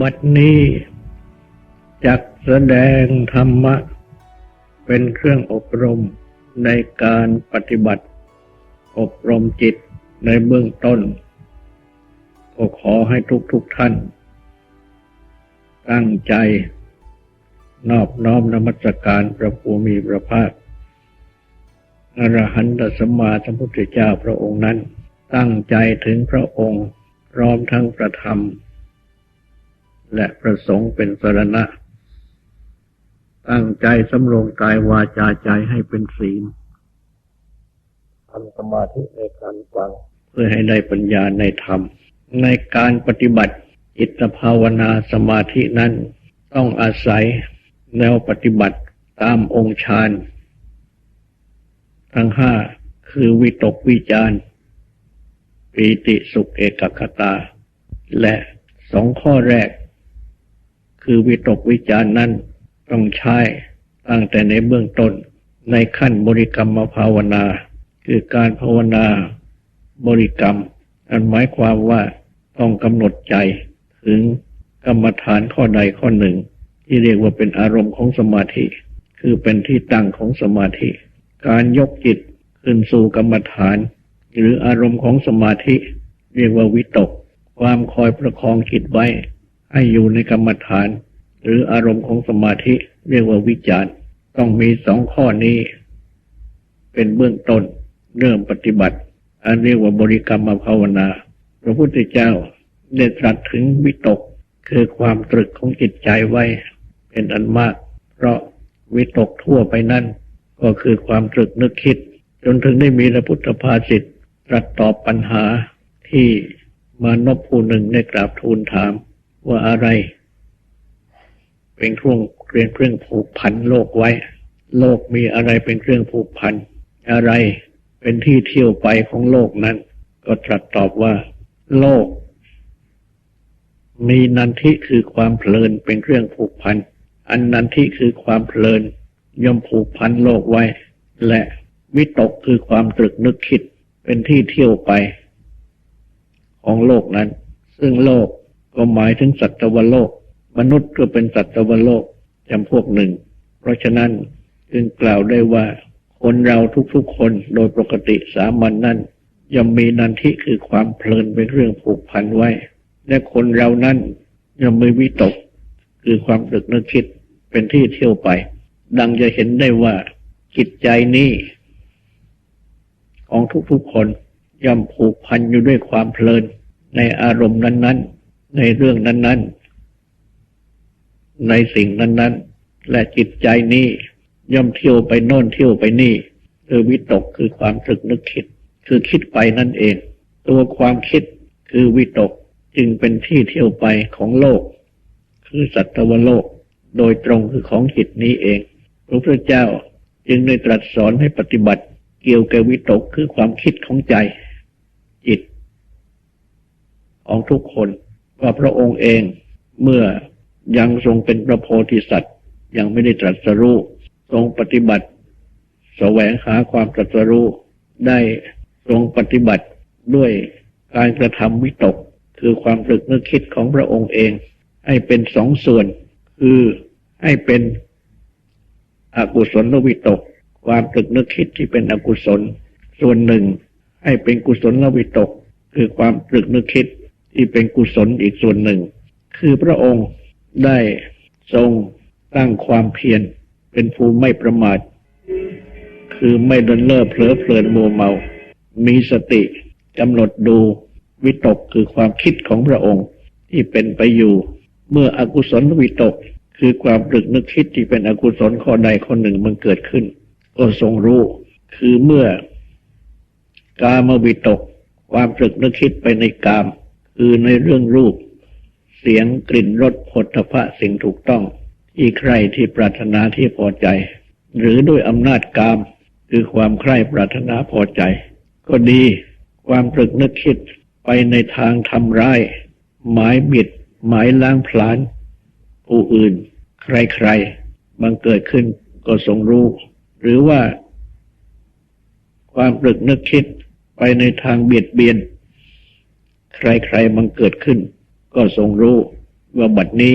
บัดนี้จักแสดงธรรมะ เป็นเครื่องอบรมในการปฏิบัติ อบรมจิตในเบื้องต้นก็ขอให้ทุกทุกๆท่าน ตั้งใจ นอบน้อมนมัสการพระภูมิพระภาคอรหันตสมมาสัมพุทธเจ้าพระองค์นั้น ตั้งใจถึงพระองค์พร้อมทั้งประธรรม และประสงค์เป็นสรณะ ตั้งใจสำรวมกายวาจาใจให้เป็นศีลทำสมาธิในการฟัง เพื่อให้ได้ปัญญาในธรรม ในการปฏิบัติจิตภาวนาสมาธินั้น ต้องอาศัยแนวปฏิบัติตามองค์ฌานทั้งห้าคือวิตกวิจารณ์ปีติสุขเอกคตา และสองข้อแรก คือวิตกวิจารณ์นั้นต้องใช้ตั้งแต่ในเบื้องต้นในขั้นบริกรรมภาวนา คือการภาวนาบริกรรม อันหมายความว่าต้องกำหนดใจ ถึงกรรมฐานข้อใดข้อหนึ่ง ที่เรียกว่าเป็นอารมณ์ของสมาธิ คือเป็นที่ตั้งของสมาธิ การยกจิตขึ้นสู่กรรมฐาน หรืออารมณ์ของสมาธิ เรียกว่าวิตก ความคอยประคองจิตไว้ ให้อยู่ในกรรมฐาน หรืออารมณ์ของสมาธิเรียกว่าวิจารณ์ ต้องมีสองข้อนี้ เป็นเบื้องต้นเริ่มปฏิบัติ อันเรียกว่าบริกรรมภาวนา พระพุทธเจ้าได้ตรัสถึงวิตกคือความตรึกของจิตใจไว้ เป็นอันมาก เพราะวิตกทั่วไปนั่นก็คือความตรึกนึกคิด จนถึงได้มีพระพุทธภาษิตตรัสตอบปัญหาที่มานพผู้หนึ่งได้กราบทูลถาม ว่าอะไรเป็นเครื่องเรียนเครื่องผูกพันโลกไว้ โลกมีอะไรเป็นเครื่องผูกพัน อะไรเป็นที่เที่ยวไปของโลกนั้น ก็ตรัสตอบว่า โลก มีนันทิคือความเพลินเป็นเครื่องผูกพัน อันนันทิคือความเพลิน ย่อมผูกพันโลกไว้ และวิตกคือความตรึกนึกคิดเป็นที่เที่ยวไป ของโลกนั้น ซึ่งโลก ก็หมายถึงสัตวโลก มนุษย์ก็เป็นสัตวโลกจำพวกหนึ่ง เพราะฉะนั้นจึงกล่าวได้ว่า คนเราทุกๆคนโดยปกติสามัญนนั้นย่อมมีนันทิคือความเพลินเป็นเรื่องผูกพันไว้ และคนเรานั้นย่อมมีวิตก คือความตรึกนึกคิดเป็นที่เที่ยวไป ดังจะเห็นได้ว่าจิตใจนี้ ของทุกๆคนย่อมผูกพันอยู่ด้วยความเพลินในอารมณ์นั้นๆ ในเรื่องนั้น ๆ ในสิ่งนั้น ๆ และจิตใจนี้ย่อมเที่ยวไปโน่นเที่ยวไปนี่ คือวิตกคือความตรึกนึกคิด คือคิดไปนั่นเอง ตัวความคิดคือวิตกจึงเป็นที่เที่ยวไปของโลก คือสัตวโลก โดยตรงคือของจิตนี้เอง พระพุทธเจ้าจึงได้ตรัสสอนให้ปฏิบัติ เกี่ยวกับวิตกคือความคิดของใจ จิต ของทุกคน ว่าพระองค์เองเมื่อยังทรงเป็นพระโพธิสัตว์ ยังไม่ได้ตรัสรู้ทรงปฏิบัติแสวงหาความตรัสรู้ได้ทรงปฏิบัติด้วยการกระทำวิตก คือความตรึกนึกคิดของพระองค์เอง ให้เป็นสองส่วน คือให้เป็นอกุศลวิตก ความตรึกนึกคิดที่เป็นอกุศล ส่วนหนึ่ง ให้เป็นกุศลวิตก คือความตรึกนึกคิด ที่เป็นกุศลอีกส่วนหนึ่ง คือพระองค์ได้ทรงตั้งความเพียรเป็นภูมิไม่ประมาท คือไม่เดินเล่อเผลอเพลินมัวเมา มีสติกำหนดดูวิตกคือความคิดของพระองค์ที่เป็นไปอยู่ เมื่ออกุศลวิตกคือความตรึกนึกคิดที่เป็นอกุศลข้อใดข้อหนึ่งมันเกิดขึ้น ก็ทรงรู้ คือเมื่อกามวิตก ความตรึกนึกคิดไปในกาม คือในเรื่องรูป เสียงกลิ่นรสผลพะสิ่งถูกต้องที่ใครที่ปรารถนาที่พอใจ หรือด้วยอำนาจกาม คือความใคร่ปรารถนาพอใจ ก็ดีความตรึกนึกคิดไปในทางทำร้าย หมายบิด หมายล้างผลาญผู้อื่น ใครๆบังเกิดขึ้นก็ทรงรู้ หรือว่า ความตรึกนึกคิดไปในทางเบียดเบียน ใครๆบังเกิดขึ้น ก็ทรงรู้ว่าบัดนี้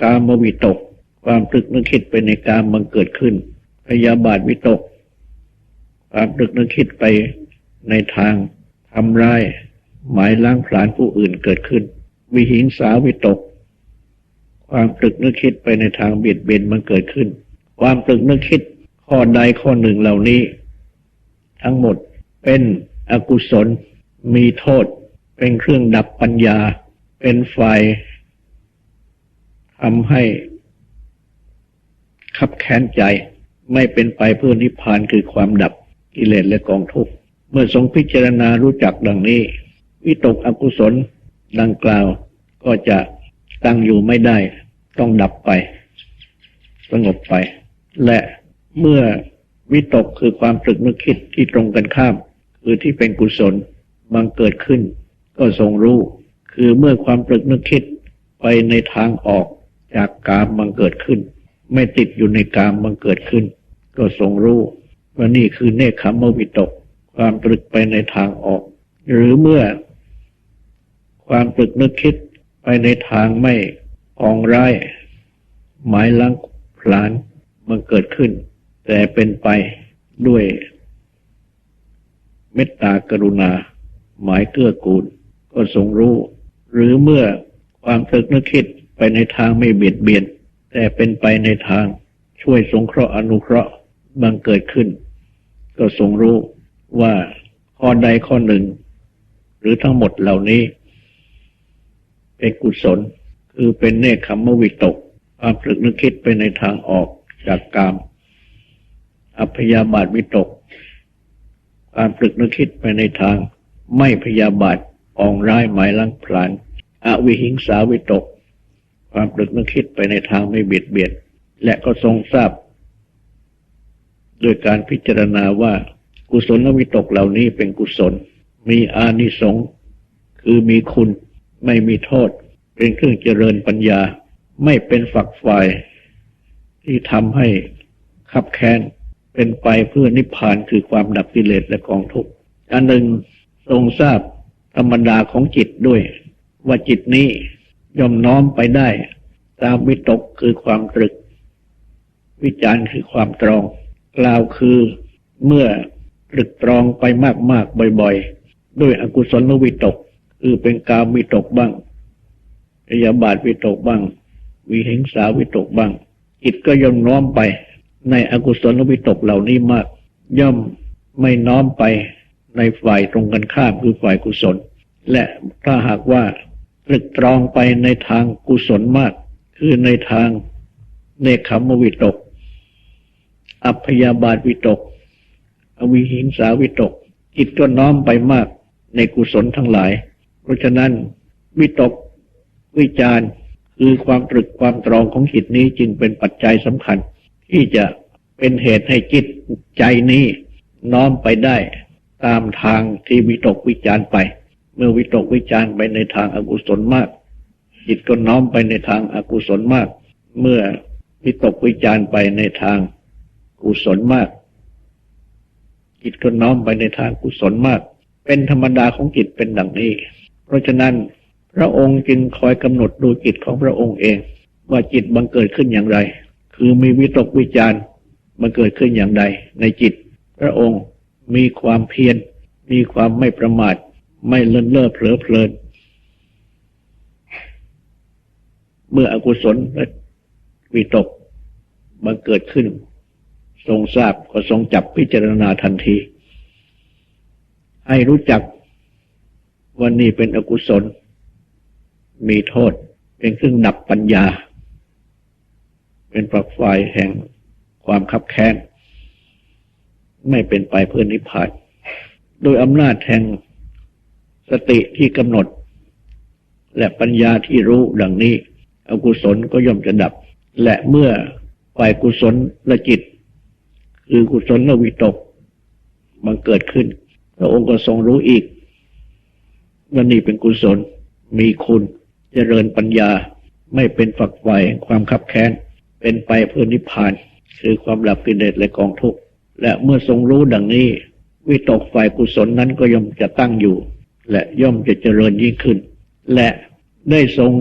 กามวิตก ความตรึกนึกคิดไปในกามมันเกิดขึ้น พยาบาทวิตก ความตรึกนึกคิดไปในทางทำร้าย หมายล้างผลาญผู้อื่นเกิดขึ้น วิหิงสาวิตก ความตรึกนึกคิดไปในทางเบียดเบียนมันเกิดขึ้น ความตรึกนึกคิดข้อใดข้อหนึ่งเหล่านี้ ทั้งหมดเป็นอกุศลมีโทษ เป็นเครื่องดับปัญญา เป็นไฟทำให้ขับแค้นใจ ไม่เป็นไปเพื่อนิพพานคือความดับกิเลสและกองทุกข์เมื่อทรงพิจารณารู้จักดังนี้ วิตกอกุศลดังกล่าวก็จะตั้งอยู่ไม่ได้ ต้องดับไป สงบไป และเมื่อวิตกคือความตรึกนึกคิดที่ตรงกันข้าม คือที่เป็นกุศลบังเกิดขึ้น ก็ทรงรู้ คือเมื่อความตรึกนึกคิดไปในทางออกจากกามบังเกิดขึ้น ไม่ติดอยู่ในกามบังเกิดขึ้น ก็ทรงรู้ว่านี่คือเนคขมวิตก ความตรึกไปในทางออก หรือเมื่อ ความตรึกนึกคิดไปในทางไม่องร้ายหมายลังผลานมันเกิดขึ้น แต่เป็นไปด้วย เมตตากรุณา หมายเกื้อกูล ก็ทรงรู้ หรือเมื่อความตรึกนึกคิดไปในทางไม่เบียดเบียน แต่เป็นไปในทางช่วยสงเคราะห์อนุเคราะห์บังเกิดขึ้น ก็ทรงรู้ว่าข้อใดข้อหนึ่ง หรือทั้งหมดเหล่านี้ เป็นกุศล คือเป็นเนคขมวิตก ความตรึกนึกคิดไปในทางออกจากกาม อัพยาบาทวิตก ความตรึกนึกคิดไปในทางไม่พยาบาท ปองร้ายหมายลังพลานอวิหิงสาวิตก ความตรึกนึกคิดไปในทางไม่เบียดเบียนและก็ทรงทราบ โดยการพิจารณาว่ากุศลวิตกเหล่านี้เป็นกุศล มีอานิสงส์คือมีคุณไม่มีโทษ เป็นเครื่องเจริญปัญญา ไม่เป็นฝักฝ่าย ที่ทำให้ขับแค้นเป็นไปเพื่อนิพพานคือความดับกิเลสและกองทุกข์อันหนึ่งทรงทราบ ธรรมดาของจิตด้วย ว่าจิตนี้ย่อมน้อมไปได้ ตามวิตกคือความตรึก วิจารณ์คือความตรองกล่าวคือเมื่อตรึกตรองไปมากๆบ่อยๆ ด้วยอกุศลวิตก คือเป็นกามวิตกบ้างพยาบาทวิตกบ้าง วิหิงสาวิตกบ้าง จิตก็ย่อมน้อมไป ในอกุศลวิตกเหล่านี้มาก ย่อมไม่น้อมไปในฝ่ายตรงกันข้ามคือฝ่ายกุศล และถ้าหากว่าตรึกตรองไปในทางกุศลมาก คือในทางเนคขมวิตก อัพยาบาทวิตก อวิหิงสาวิตก จิตก็น้อมไปมากในกุศลทั้งหลาย เพราะฉะนั้นวิตกวิจารคือความตรึกความตรองของจิตนี้จึงเป็นปัจจัยสำคัญ ที่จะเป็นเหตุให้จิตใจนี้น้อมไปได้ตามทางที่วิตกวิจารไป เมื่อวิตกวิจารไปในทางอากุศลมาก จิตก็น้อมไปในทางอากุศลมาก เมื่อวิตกวิจารไปในทางกุศลมาก จิตก็น้อมไปในทางกุศลมาก เป็นธรรมดาของจิตเป็นดังนี้ เพราะฉะนั้นพระองค์จึงคอยกำหนดดูจิตของพระองค์เอง ว่าจิตบังเกิดขึ้นอย่างไร คือมีวิตกวิจารบังเกิดขึ้นอย่างใดในจิต พระองค์มีความเพียรมีความไม่ประมาท ไม่เลินเล่อเผลอเพลิน เมื่ออกุศลวิตกมันเกิดขึ้น ทรงทราบก็ทรงจับพิจารณาทันที ให้รู้จักว่านี่เป็นอกุศล มีโทษเป็นเครื่องดับปัญญา เป็นปลักไฟแห่งความคับแค้น ไม่เป็นไปเพื่อนิพพาน โดยอำนาจแห่ง สติที่กำหนด และปัญญาที่รู้ดังนี้ อกุศลก็ย่อมจะดับ และเมื่อฝ่ายกุศลละจิต คือกุศลละวิตก มันเกิดขึ้นพระองค์ก็ทรงรู้อีกว่านี่เป็นกุศลมีคุณเจริญปัญญาไม่เป็นฝักใฝ่ความคับแค้น เป็นไปเพื่อนิพพาน คือความดับกิเลสและกองทุกข์และเมื่อทรงรู้ดังนี้ วิตกฝ่ายกุศลนั้นก็ย่อมจะตั้งอยู่ และย่อมจะเจริญยิ่งขึ้น และได้ทรง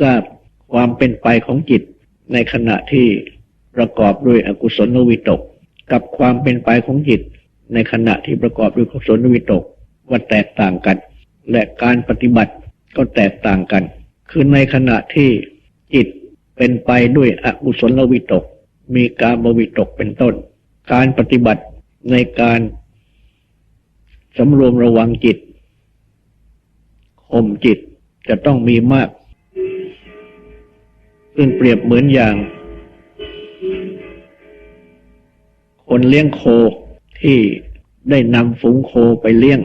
ทราบความเป็นไปของจิตในขณะที่ประกอบด้วยอกุศลวิตก กับความเป็นไปของจิต ในขณะที่ประกอบด้วยกุศลวิตกว่าแตกต่างกัน และการปฏิบัติก็แตกต่างกัน คือในขณะที่จิตเป็นไปด้วยอกุศลวิตก มีการมวิตกเป็นต้น การปฏิบัติในการ สำรวมระวังจิตข่มจิตจะต้องมีมาก ซึ่งเปรียบเหมือนอย่าง คนเลี้ยงโคที่ได้นำฝูงโคไปเลี้ยง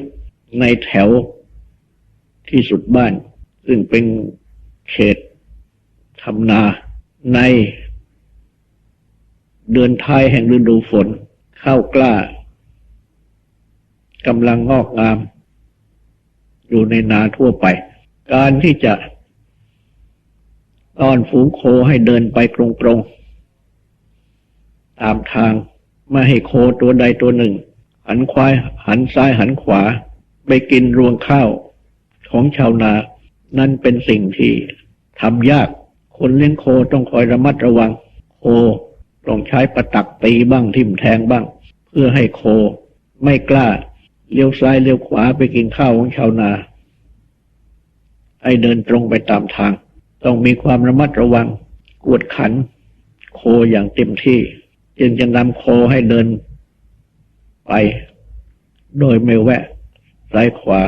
ในแถวที่สุดบ้าน ซึ่งเป็นเขตทำนาในเดือนท้ายแห่งฤดูฝน ข้าวกล้า กำลังงอกงาม อยู่ในนาทั่วไป การที่จะต้อนฝูงโคให้เดินไปตรงๆตามทางไม่ให้โคตัวใดตัวหนึ่ง หันควายหันซ้ายหันขวา ไปกินรวงข้าวของชาวนา นั่นเป็นสิ่งที่ทำยาก คนเลี้ยงโคต้องคอยระมัดระวัง โคต้องใช้ประตักตีบ้างทิ่มแทงบ้าง เพื่อให้โคไม่กล้า เลี้ยวซ้ายเลี้ยวขวาไปกินข้าวของชาวนา ให้เดินตรงไปตามทาง ต้องมีความระมัดระวัง กวดขัน โคอย่างเต็มที่ จึงจะนำโคให้เดินไป โดยไม่แวะซ้ายขวา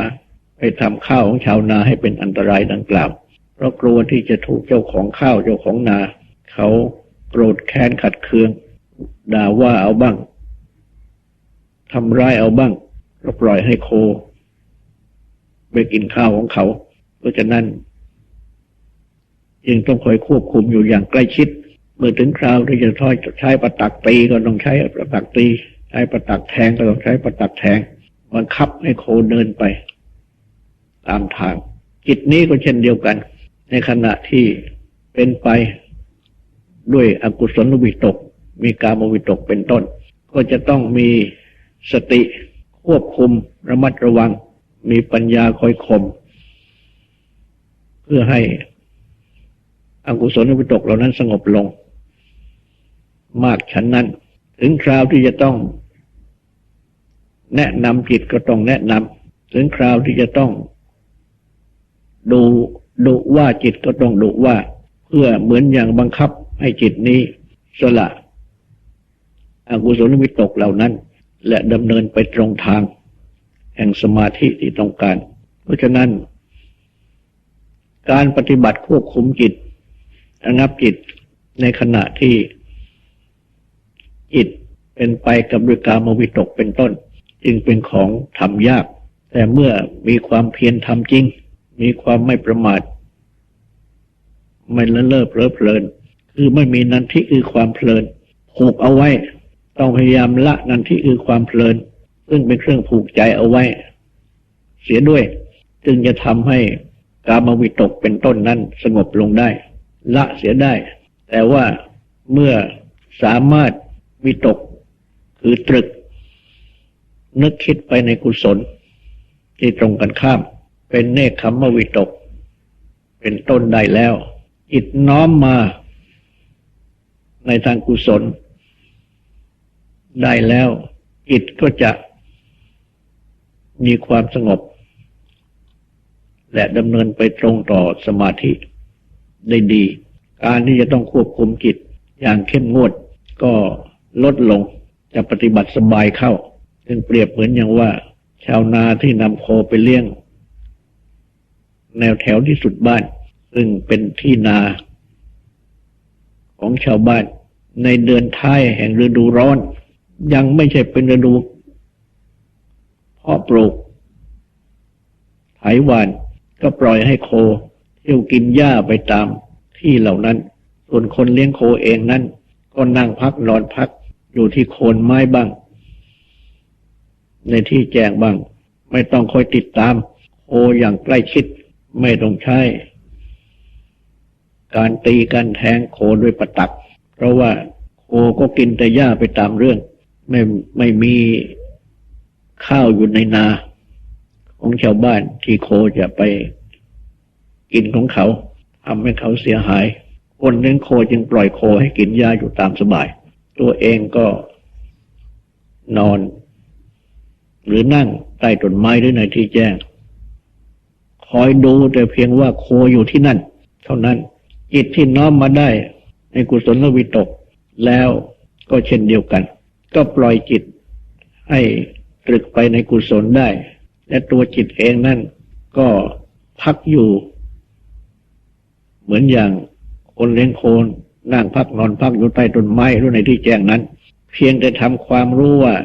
ไปทำข้าวของชาวนาให้เป็นอันตรายดังกล่าว เพราะกลัวที่จะถูกเจ้าของข้าวเจ้าของนา เขาโกรธแค้นขัดเคือง ด่าว่าเอาบ้างทำร้ายเอาบ้าง ก็ปล่อยให้โคไปกินข้าวของเขา เพราะฉะนั้นยังต้องคอยควบคุมอยู่อย่างใกล้ชิด เมื่อถึงคราวที่จะทอยใช้ประตักตีก็ต้องใช้ประตักตี ใช้ประตักแทงก็ต้องใช้ประตักแทงบังคับให้โคเดินไป ตามทาง จิตนี้ก็เช่นเดียวกัน ในขณะที่เป็นไปด้วยอกุศลวิตก มีการมวิตกเป็นต้น ก็จะต้องมีสติ ควบคุมระมัดระวัง มีปัญญาคอยข่มเพื่อให้อกุศลวิตกเหล่านั้นสงบลง มากฉันนั้น ถึงคราวที่จะต้อง แนะนำจิตก็ต้องแนะนำถึงคราวที่จะต้อง ดูดุว่าจิตก็ต้องดุว่า เพื่อเหมือนอย่างบังคับให้จิตนี้สละอกุศลวิตกเหล่านั้น และดำเนินไปตรงทาง แห่งสมาธิที่ต้องการ เพราะฉะนั้น การปฏิบัติควบคุมจิตระงับจิตในขณะที่จิตเป็นไปกับด้วยกามวิตกเป็นต้น จึงเป็นของทำยาก แต่เมื่อมีความเพียรทำจริง มีความไม่ประมาท ไม่ละเลิศเพลิดเพลิน คือไม่มีนันทิคือความเพลินผูกเอาไว้ ต้องพยายามละนันที่คือความเพลิน ซึ่งเป็นเครื่องผูกใจเอาไว้ เสียด้วย จึงจะทำให้กามวิตกเป็นต้นนั้นสงบลงได้ ละเสียได้ แต่ว่าเมื่อสามารถวิตกคือตรึก นึกคิดไปในกุศล ที่ตรงกันข้าม เป็นเนคขมวิตก เป็นต้นได้แล้วจิตน้อมมาในทางกุศล ได้แล้วจิตก็จะมีความสงบ และดำเนินไปตรงต่อสมาธิได้ดี การที่จะต้องควบคุมจิตอย่างเข้มงวดก็ลดลงจะปฏิบัติสบายเข้าซึ่งเปรียบเหมือนอย่างว่า ชาวนาที่นำโคไปเลี้ยง แนวแถวที่สุดบ้าน ซึ่งเป็นที่นาของชาวบ้านในเดือนท้ายแห่งฤดูร้อน ยังไม่ใช่เป็นฤดูเพาะปลูกไถหวานก็ปล่อยให้โคเที่ยวกินหญ้าไปตามที่เหล่านั้น ส่วนคนเลี้ยงโคเองนั้น ก็นั่งพักนอนพักอยู่ที่โคนไม้บ้าง ในที่แจ้งบ้าง ไม่ต้องคอยติดตามโคอย่างใกล้ชิดไม่ต้องใช้ การตีการแทงโคด้วยประตัก เพราะว่าโคก็กินแต่หญ้าไปตามเรื่อง ไม่ไม่มีข้าวอยู่ในนาของชาวบ้านที่โคจะไปกินของเขาทำให้เขาเสียหาย คนเลี้ยงโคจึงปล่อยโคให้กินหญ้าอยู่ตามสบาย ตัวเองก็นอน หรือนั่งใต้ต้นไม้หรือในที่แจ้ง คอยดูแต่เพียงว่าโคอยู่ที่นั่น เท่านั้นจิตที่น้อมมาได้ในกุศลวิตก แล้วก็เช่นเดียวกัน ก็ปล่อยจิต ให้ตรึกไปในกุศลได้ และตัวจิตเองนั่นก็พักอยู่ เหมือนอย่างคนเลี้ยงโคนนั่งพักนอนพักอยู่ใต้ต้นไม้หรือในที่แจ้งนั้น เพียงแต่ทำความรู้ว่า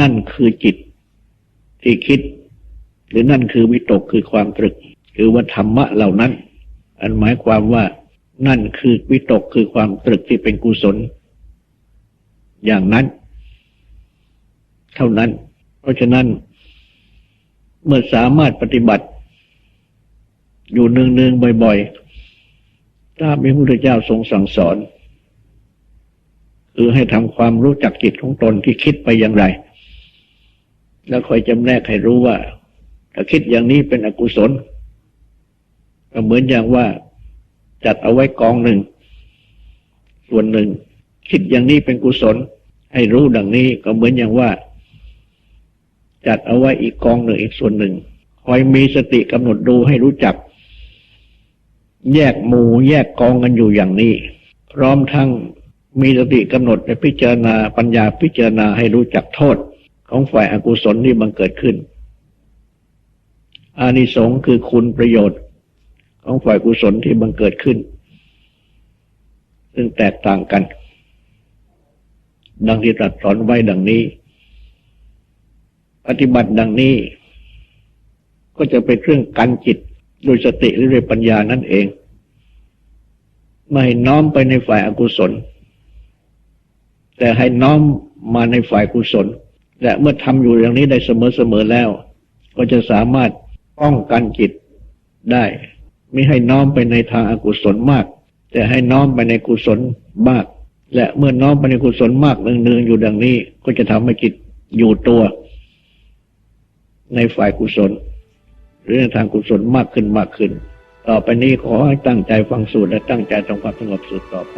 นั่นคือจิต ที่คิด หรือนั่นคือวิตกคือความตรึก คือว่าธรรมะเหล่านั้น อันหมายความว่านั่นคือวิตกคือความตรึกที่เป็นกุศล อย่างนั้น ท่านั้น เพราะฉะนั้น เมื่อสามารถปฏิบัติ อยู่เนืองๆบ่อยๆตามที่พระพุทธเจ้าทรงสั่งสอน คือให้ทำความรู้จักจิตของตนที่คิดไปอย่างไร แล้วคอยจำแนกให้รู้ว่า ถ้าคิดอย่างนี้เป็นอกุศลก็เหมือนอย่างว่าจัดเอาไว้กองหนึ่ง ส่วนหนึ่ง คิดอย่างนี้เป็นกุศล ให้รู้ดังนี้ก็เหมือนอย่างว่า จัดเอาไว้อีกกองหนึ่งอีกส่วนหนึ่งคอยมีสติกำหนดดูให้รู้จัก แยกหมู่แยกกองกันอยู่อย่างนี้ พร้อมทั้งมีสติกำหนดและพิจารณาปัญญาพิจารณาให้รู้จักโทษของฝ่ายอากุศลที่บังเกิดขึ้น อานิสงส์คือคุณประโยชน์ของฝ่ายกุศลที่บังเกิดขึ้น ซึ่งแตกต่างกัน ดังที่ตรัสสอนไว้ดังนี้ ปฏิบัติดังนี้ ก็จะเป็นเครื่องกันจิตโดยสติหรือด้วยปัญญานั่นเอง ไม่ให้น้อมไปในฝ่ายอากุศล แต่ให้น้อมมาในฝ่ายกุศล และเมื่อทำอยู่อย่างนี้ได้เสมอๆแล้ว ก็จะสามารถป้องกันจิตได้ไม่ให้น้อมไปในทางอากุศลมาก แต่ให้น้อมไปในกุศลมาก และเมื่อน้อมไปในกุศลมากเนืองๆอยู่ดังนี้ ก็จะทำให้จิตอยู่ตัว ในฝ่ายกุศล หรือในทางกุศลมากขึ้นมากขึ้น ต่อไปนี้ขอให้ตั้งใจฟังสูตรและตั้งใจทำความสงบสุดต่อไป